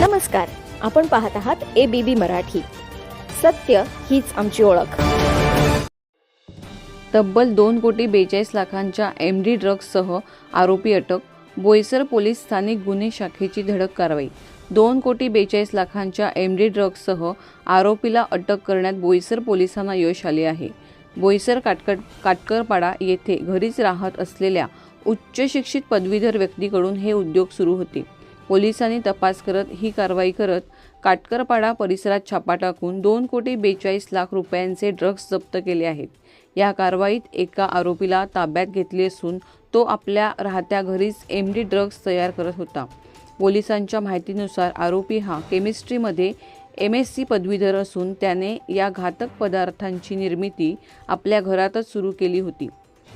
नमस्कार आपण पाहत आहात ए बी बी मराठी. सत्य हीच आमची ओळख. तब्बल दोन कोटी बेचाळीस लाखांच्या एम डी ड्रग्जसह आरोपी अटक बोईसर पोलीस स्थानिक गुन्हे शाखेची धडक कारवाई. दोन कोटी बेचाळीस लाखांच्या एम डी ड्रग्जसह आरोपीला अटक करण्यात बोईसर पोलिसांना यश आले आहे. बोईसर काटकट काटकरपाडा येथे घरीच राहत असलेल्या उच्च शिक्षित पदवीधर व्यक्तीकडून हे उद्योग सुरू होते. पोलिसांनी तपास करत ही कारवाई करत काटकरपाडा परिसरात छापा टाकून दोन कोटी बेचाळीस लाख रुपयांचे ड्रग्ज जप्त केले आहेत. या कारवाईत एका आरोपीला ताब्यात घेतले असून तो आपल्या राहत्या घरीच एम डी ड्रग्ज तयार करत होता. पोलिसांच्या माहितीनुसार आरोपी हा केमिस्ट्रीमध्ये एम एस सी पदवीधर असून त्याने या घातक पदार्थांची निर्मिती आपल्या घरातच सुरू केली होती.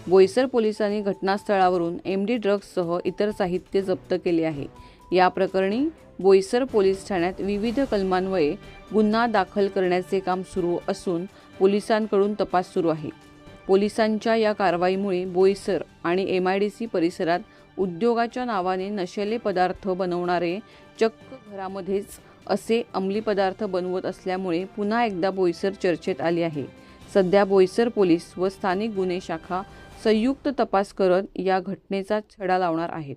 बोईसर पोलिसांनी घटनास्थळावरून एम डी ड्रग्जसह इतर साहित्य जप्त केले आहे. या प्रकरणी बोईसर पोलीस ठाण्यात विविध कलमान्वये गुन्हा दाखल करण्याचे काम सुरू असून पोलिसांकडून तपास सुरू आहे. पोलिसांच्या या कारवाईमुळे बोईसर आणि एम आय डी सी परिसरात उद्योगाच्या नावाने नशेले पदार्थ बनवणारे चक्क घरामध्येच असे अंमली पदार्थ बनवत असल्यामुळे पुन्हा एकदा बोईसर चर्चेत आली आहे. सध्या बोईसर पोलीस व स्थानिक गुन्हे शाखा संयुक्त तपास करत या घटनेचा छडा लावणार आहेत.